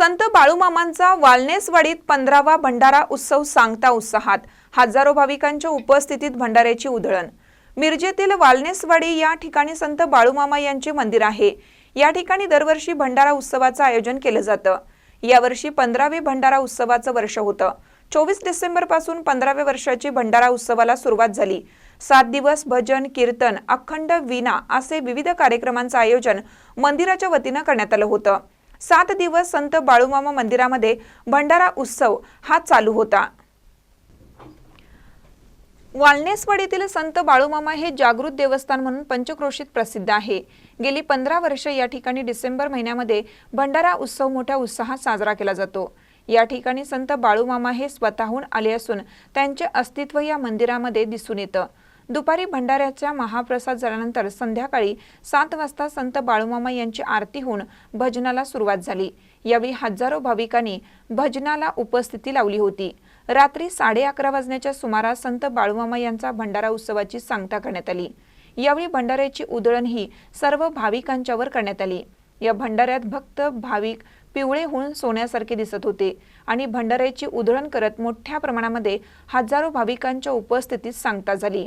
संत बाळूमामांचा वालनेसवाडीत पंधरावा भंडारा उत्सव सांगता उत्साहात. हजारो भाविकांच्या उपस्थितीत भंडाऱ्याची उधळण. मिरजेतील वालनेसवाडी या ठिकाणी संत बाळूमामा यांचे मंदिर आहे. या ठिकाणी दरवर्षी भंडारा उत्सवाचं आयोजन केलं जातं. यावर्षी पंधरावे भंडारा उत्सवाचं वर्ष होतं. चोवीस डिसेंबरपासून पंधराव्या वर्षाची भंडारा उत्सवाला सुरुवात झाली. सात दिवस भजन कीर्तन अखंड वीणा असे विविध कार्यक्रमांचं आयोजन मंदिराच्या वतीनं करण्यात आलं होतं. सात दिवस संत बाळूमामा मंदिरामध्ये भंडारा उत्सव हा चालू होता. वालनेसवाडीतील संत बाळूमामा हे जागृत देवस्थान म्हणून पंचक्रोशीत प्रसिद्ध आहे. गेली पंधरा वर्ष या ठिकाणी डिसेंबर महिन्यामध्ये भंडारा उत्सव मोठ्या उत्साहात साजरा केला जातो. या ठिकाणी संत बाळूमामा हे स्वतःहून आले असून त्यांचे अस्तित्व या मंदिरामध्ये दिसून येतं. दुपारी भंडाऱ्याच्या महाप्रसाद झाल्यानंतर संध्याकाळी सात वाजता संत बाळूमामा यांची आरती होऊन भजनाला सुरुवात झाली. यावेळी हजारो भाविकांनी भजनाला उपस्थिती लावली होती. रात्री साडे अकरा वाजण्याच्या सुमारास संत बाळूमामा यांचा भंडारा उत्सवाची सांगता करण्यात आली. यावेळी भंडाऱ्याची उधळण ही सर्व भाविकांच्यावर करण्यात आली. या भंडाऱ्यात भक्त भाविक पिवळे होऊन सोन्यासारखे दिसत होते आणि भंडाऱ्याची उधळण करत मोठ्या प्रमाणामध्ये हजारो भाविकांच्या उपस्थितीत सांगता झाली.